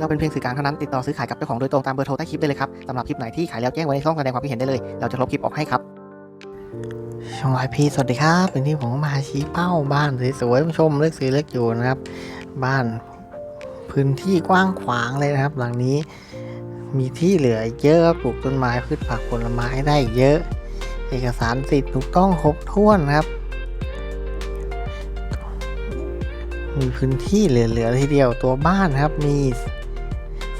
เราเป็นเพียงสื่อกลางเท่านั้นติดต่อซื้อขายกับเจ้าของโดยตรงตามเบอร์โทรใต้คลิปได้เลยครับสำหรับคลิปไหนที่ขายแล้วแจ้งไว้ในช่องแสดงความคิดเห็นได้เลย เราจะลบคลิปออกให้ครับช่องไอพีสวัสดีครับเป็นที่ผมมาชี้เป้าบ้านสวยๆชมเลือกซื้อเลือกอยู่นะครับ บ้านพื้นที่กว้างขวางเลยนะครับ หลังนี้มีที่เหลือเยอะปลูกต้นไม้พืชผักผลไม้ได้เยอะ เอกสารสิทธิ์ถูกต้องครบถ้วนครับ มีพื้นที่เหลือๆทีเดียวตัวบ้านครับมี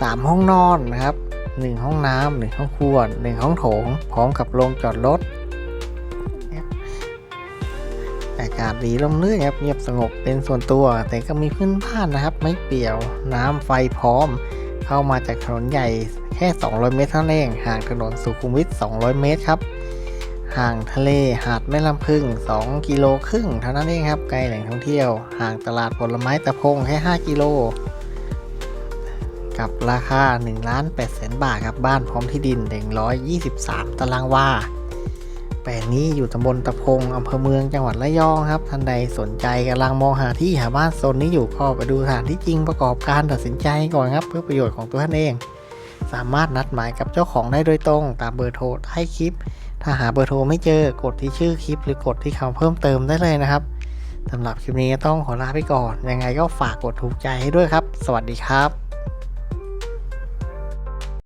3 ห้องนอนนะครับ 1 ห้องน้ำหนึ่งห้องครัวหนึ่งห้องโถง พร้อมกับโรงจอดรถอากาศดีร่มรื่นครับเงียบสงบเป็นส่วนตัว แต่ก็มีพื้นบ้านนะครับ ไม่เปี่ยวน้ำไฟพร้อม เข้ามาจากถนนใหญ่แค่ 200 เมตรเท่านั้นเองห่างถนนสุขุมวิท 200 เมตรครับห่างทะเลหาดแม่ลำพึง 2 กิโลครึ่งเท่านั้นเองครับใกล้แหล่งท่องเที่ยว ห่างตลาดผลไม้ตะพงแค่ 5 กิโล กับราคา1ล้าน8แสนบาทครับบ้านพร้อมที่ดิน 123 ตารางวาแปลงนี้อยู่ตำบลตะพงอำเภอเมืองจังหวัดระยองครับ ท่านใดสนใจกำลังมองหาที่หาบ้านโซนนี้อยู่ก็ไปดูสถานที่จริงประกอบการตัดสินใจก่อนครับ เพื่อประโยชน์ของตัวท่านเอง สามารถนัดหมายกับเจ้าของได้โดยตรง ตามเบอร์โทรใต้คลิป ถ้าหาเบอร์โทรไม่เจอกดที่ชื่อคลิป หรือกดที่คำเพิ่มเติมได้เลยนะครับสำหรับคลิปนี้ต้องขอลาไปก่อนยังไงก็ฝากกดถูกใจให้ด้วยครับ สวัสดีครับ